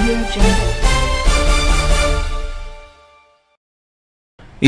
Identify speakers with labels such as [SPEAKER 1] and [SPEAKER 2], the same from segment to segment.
[SPEAKER 1] Audio Jungle.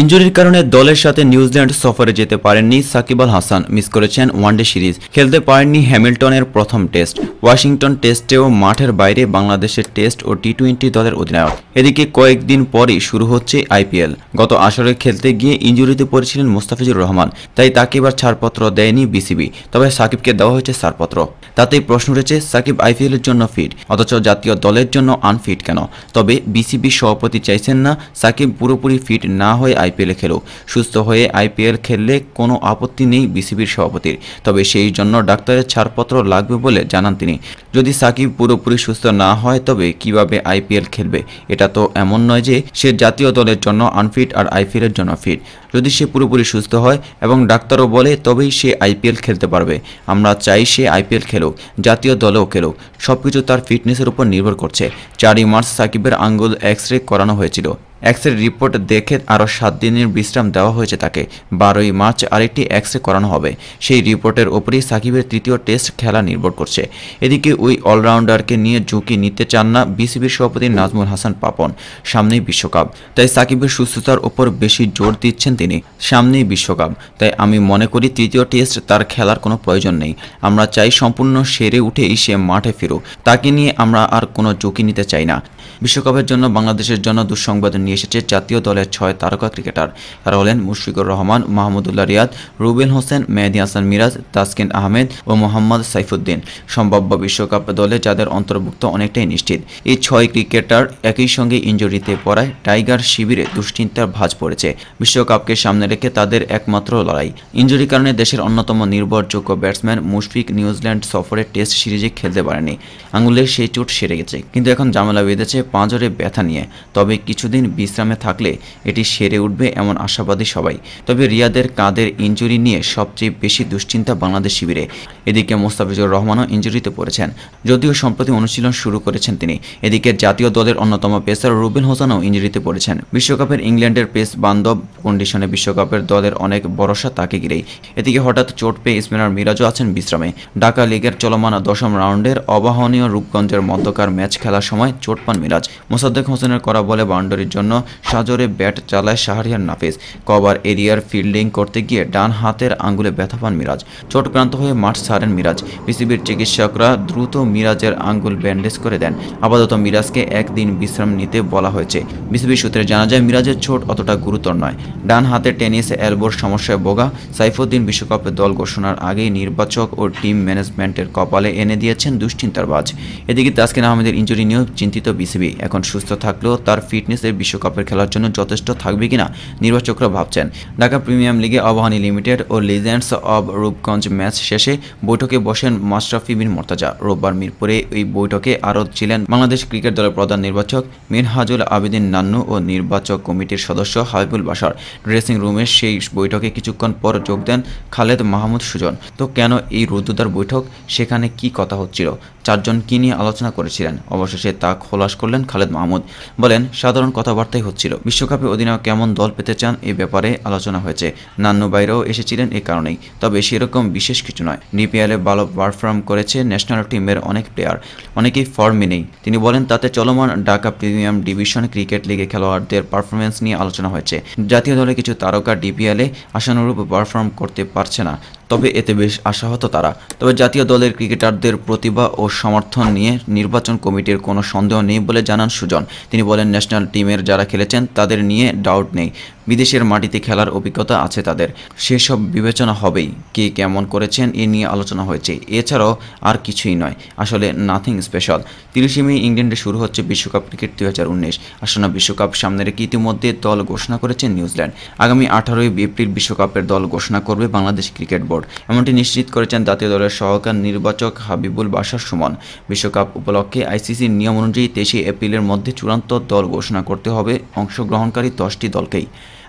[SPEAKER 2] ইনজুরির কারণে দলের সাথে নিউজিল্যান্ড সফরে যেতে পারেননি সাকিব আল হাসান। মিস করেছেন ওয়ানডে সিরিজ। খেলতে পারেননি হ্যামিল্টনের প্রথম টেস্ট। ওয়াশিংটন টেস্টেও মাঠের বাইরে বাংলাদেশের টেস্ট ও টি টোয়েন্টি দলের অধিনায়ক। এদিকে কয়েকদিন পরই শুরু হচ্ছে আইপিএল গত আসরে খেলতে গিয়ে ইনজুরিতে পড়েছিলেন মোস্তাফিজুর রহমান, তাই তাকে এবার ছাড়পত্র দেয়নি বিসিবি। তবে সাকিবকে দেওয়া হয়েছে ছাড়পত্র। তাতেই প্রশ্ন উঠেছে, সাকিব আইপিএলের জন্য ফিট, অথচ জাতীয় দলের জন্য আনফিট কেন? তবে বিসিবি সভাপতি চাইছেন না সাকিব পুরোপুরি ফিট না হয়ে আইপিএলে খেলুক সুস্থ হয়ে আইপিএল খেললে কোনো আপত্তি নেই বিসিবির সভাপতির। তবে সেই জন্য ডাক্তারের ছাড়পত্র লাগবে বলে জানান তিনি। যদি সাকিব পুরোপুরি সুস্থ না হয়, তবে কীভাবে আইপিএল খেলবে? এটা তো এমন নয় যে সে জাতীয় দলের জন্য আনফিট আর আইপিএলের জন্য ফিট। যদি সে পুরোপুরি সুস্থ হয় এবং ডাক্তারও বলে, তবেই সে আইপিএল খেলতে পারবে। আমরা চাই সে আইপিএল খেলুক, জাতীয় দলেও খেলুক। সবকিছু তার ফিটনেসের উপর নির্ভর করছে। চারই মার্চ সাকিবের আঙ্গুল এক্স রে করানো হয়েছিল। এক্স রে রিপোর্ট দেখে আরও সাত দিনের বিশ্রাম দেওয়া হয়েছে তাকে। বারোই মার্চ আরেকটি এক্স রে করানো হবে। সেই রিপোর্টের ওপরেই সাকিবের তৃতীয় টেস্ট খেলা নির্ভর করছে। এদিকে ওই অলরাউন্ডারকে নিয়ে ঝুঁকি নিতে চান না বিসিবির সভাপতি নাজমুল হাসান পাপন সামনেই বিশ্বকাপ। তাই সাকিবের সুস্থতার ওপর বেশি জোর দিচ্ছেন তিনি সামনেই বিশ্বকাপ। তাই আমি মনে করি তৃতীয় টেস্ট তার খেলার কোনো প্রয়োজন নেই। আমরা চাই সম্পূর্ণ সেরে উঠেই সে মাঠে ফিরুক। তাকে নিয়ে আমরা আর কোনো ঝুঁকি নিতে চাই না। বিশ্বকাপের জন্য বাংলাদেশের জন্য দুঃসংবাদ নিয়ে এসেছে জাতীয় দলের ছয় তারকা ক্রিকেটার। তারা হলেন মুশফিকুর রহমান, মাহমুদুল্লাহ রিয়াদ, রুবেল হোসেন, মেহেদি হাসান মিরাজ, তাসকিন আহমেদ ও মোহাম্মদ সাইফুদ্দিন। সম্ভাব্য বিশ্বকাপ দলে যাদের অন্তর্ভুক্ত অনেকটাই নিশ্চিত। এই ছয় ক্রিকেটার একই সঙ্গে ইঞ্জুরিতে পড়ায় টাইগার শিবিরে দুশ্চিন্তার ভাঁজ পড়েছে। বিশ্বকাপকে সামনে রেখে তাদের একমাত্র লড়াই। ইঞ্জুরির কারণে দেশের অন্যতম নির্ভরযোগ্য ব্যাটসম্যান মুশফিক নিউজিল্যান্ড সফরে টেস্ট সিরিজে খেলতে পারেনি। আঙুলের সেই চোট সেরে গেছে। কিন্তু এখন জামেলা বেঁধেছে পাঁজরে ব্যথা নিয়ে। তবে কিছুদিন বিশ্রামে থাকলে এটি সেরে উঠবে এমন আশাবাদী সবাই। তবে রিয়াদের কাঁধের ইঞ্জুরি নিয়ে সবচেয়ে বেশি দুশ্চিন্তা বাংলাদেশ শিবিরে। এদিকে মোস্তাফিজুর রহমানও ইঞ্জুরিতে পড়েছেন। যদিও সম্প্রতি অনুশীলন শুরু করেছেন তিনি। এদিকে জাতীয় দলের অন্যতম পেসার রুবেন হোসেনও ইঞ্জুরিতে পড়েছেন। বিশ্বকাপের ইংল্যান্ডের পেস বান্ধব কন্ডিশনে বিশ্বকাপের দলের অনেক ভরসা তাকে ঘিরেই। এদিকে হঠাৎ চোট পেয়ে স্পিনার মিরাজও আছেন বিশ্রামে। ঢাকা লিগের চলমান দশম রাউন্ডের অবাহনীয় রূপগঞ্জের মধ্যকার ম্যাচ খেলার সময় চোট পান মিরাজ। মোসাদ্দেক হোসেনের করা বলে বাউন্ডারির জন্য সাজরে ব্যাট চালায় শাহরিয়ার নাফিস। কভার এরিয়ার ফিল্ডিং করতে গিয়ে ডান হাতের আঙ্গুলে ব্যথা পান মিরাজ। চোটক্রান্ত হয়ে মাঠ ছাড়েন মিরাজ। বিসিবির চিকিৎসকরা দ্রুত মিরাজের আঙ্গুল ব্যান্ডেজ করে দেন। আপাতত মিরাজকে একদিন বিশ্রাম নিতে বলা হয়েছে। বিসিবি সূত্রে জানা যায়, মিরাজের চোট অতটা গুরুতর নয়। ডান হাতে টেনিস এলবোর সমস্যায় বোগা সাইফুদ্দিন বিশ্বকাপে দল ঘোষণার আগেই নির্বাচক ও টিম ম্যানেজমেন্টের কপালে এনে দিয়েছেন দুশ্চিন্তার বাজ। এদিকে তাসকিন আহমেদের ইঞ্জুরি নিয়েও চিন্তিত বিসিবি। এখন সুস্থ থাকলেও তার ফিটনেসের বিশ্বকাপের খেলার জন্য যথেষ্ট থাকবে কিনা নির্বাচকরা ভাবছেন। ঢাকা প্রিমিয়াম লিগে আবাহনী লিমিটেড ও লিজেন্ডস অব রূপগঞ্জ ম্যাচ শেষে বৈঠকে বসেন মাশরাফি বিন মোর্তাজা। রোববার মিরপুরে এই বৈঠকে আরও ছিলেন বাংলাদেশ ক্রিকেট দলের প্রধান নির্বাচক মিনহাজুল আবেদিন নান্নু ও নির্বাচক কমিটির সদস্য হাবিবুল বাসার ড্রেসিং রুমে সেই বৈঠকে কিছুক্ষণ পর যোগ দেন খালেদ মাহমুদ সুজন। তো কেন এই রুদ্রদার বৈঠক? সেখানে কি কথা হচ্ছিল? চারজন কী নিয়ে আলোচনা করেছিলেন? অবশেষে তা খোলাস করলেন খালেদ মাহমুদ। বলেন, সাধারণ কথাবার্তাই হচ্ছিল। বিশ্বকাপে অধিনায়ক কেমন দল পেতে চান এ ব্যাপারে আলোচনা হয়েছে। নান্নু বাইরেও এসেছিলেন এ কারণেই। তবে সেরকম বিশেষ কিছু নয়। ডিপিএলে ভালো পারফর্ম করেছে ন্যাশনাল টিমের অনেক প্লেয়ার। অনেকেই ফর্মে নেই। তিনি বলেন, তাতে চলমান ঢাকা প্রিমিয়াম ডিভিশন ক্রিকেট লিগে খেলোয়াড়দের পারফরমেন্স নিয়ে আলোচনা হয়েছে। জাতীয় দলে কিছু তারকা ডিপিএলে আশানুরূপ পারফর্ম করতে পারছে না। তবে এতে বেশ আশাহত তারা। তবে জাতীয় দলের ক্রিকেটারদের প্রতিভা ও সমর্থন নিয়ে নির্বাচন কমিটির কোনো সন্দেহ নেই বলে জানান সুজন। তিনি বলেন, ন্যাশনাল টিমের যারা খেলেছেন তাদের নিয়ে ডাউট নেই। বিদেশের মাটিতে খেলার অভিজ্ঞতা আছে তাদের। সেসব বিবেচনা হবেই, কে কেমন করেছেন এ নিয়ে আলোচনা হয়েছে। এছাড়াও আর কিছুই নয়। আসলে নাথিং স্পেশাল তিরিশে মে ইংল্যান্ডে শুরু হচ্ছে বিশ্বকাপ ক্রিকেট দুই হাজার উনিশ। আসন্ন বিশ্বকাপ সামনে রেখে ইতিমধ্যে দল ঘোষণা করেছে নিউজিল্যান্ড। আগামী আঠারোই এপ্রিল বিশ্বকাপের দল ঘোষণা করবে বাংলাদেশ ক্রিকেট বোর্ড। এমনটি নিশ্চিত করেছেন জাতীয় দলের সহকার নির্বাচক হাবিবুল বাসার সুমন বিশ্বকাপ উপলক্ষে আইসিসির নিয়ম অনুযায়ী তেইশে এপ্রিলের মধ্যে চূড়ান্ত দল ঘোষণা করতে হবে অংশগ্রহণকারী দশটি দলকেই।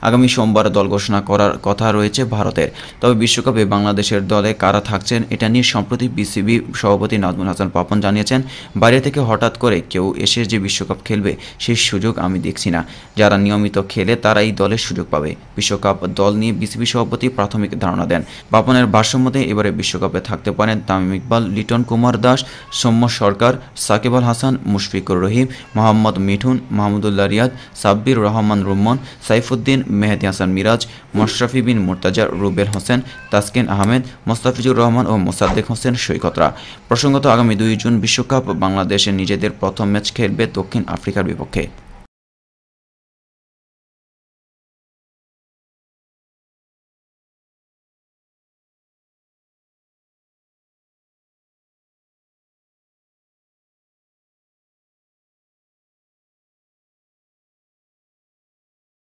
[SPEAKER 2] আগামী সোমবার দল ঘোষণা করার কথা রয়েছে ভারতের। তবে বিশ্বকাপে বাংলাদেশের দলে কারা থাকছেন এটা নিয়ে সম্প্রতি বিসিবি সভাপতি নাজমুল হাসান পাপন জানিয়েছেন। বাইরে থেকে হঠাৎ করে কেউ এসে যে বিশ্বকাপ খেলবে, সেই সুযোগ আমি দেখছি না। যারা নিয়মিত খেলে তারাই দলের সুযোগ পাবে। বিশ্বকাপ দল নিয়ে বিসিবি সভাপতি প্রাথমিক ধারণা দেন। পাপনের ভাষ্যমতে এবারে বিশ্বকাপে থাকতে পারেন তামিম ইকবাল, লিটন কুমার দাস, সৌম্য সরকার, সাকিব আল হাসান, মুশফিকুর রহিম, মোহাম্মদ মিঠুন, মাহমুদুল্লাহ রিয়াদ, সাব্বির রহমান রুম্মন, সাইফুদ্দিন মেহেদি হাসান মিরাজ, মোশরাফি বিন মোর্তাজা রুবেল হোসেন, তাসকিন আহমেদ, মোস্তাফিজুর রহমান ও মোসাদ্দেক হোসেন সৈকতরা। প্রসঙ্গত আগামী দুই জুন বিশ্বকাপ বাংলাদেশে নিজেদের প্রথম ম্যাচ খেলবে দক্ষিণ আফ্রিকার বিপক্ষে।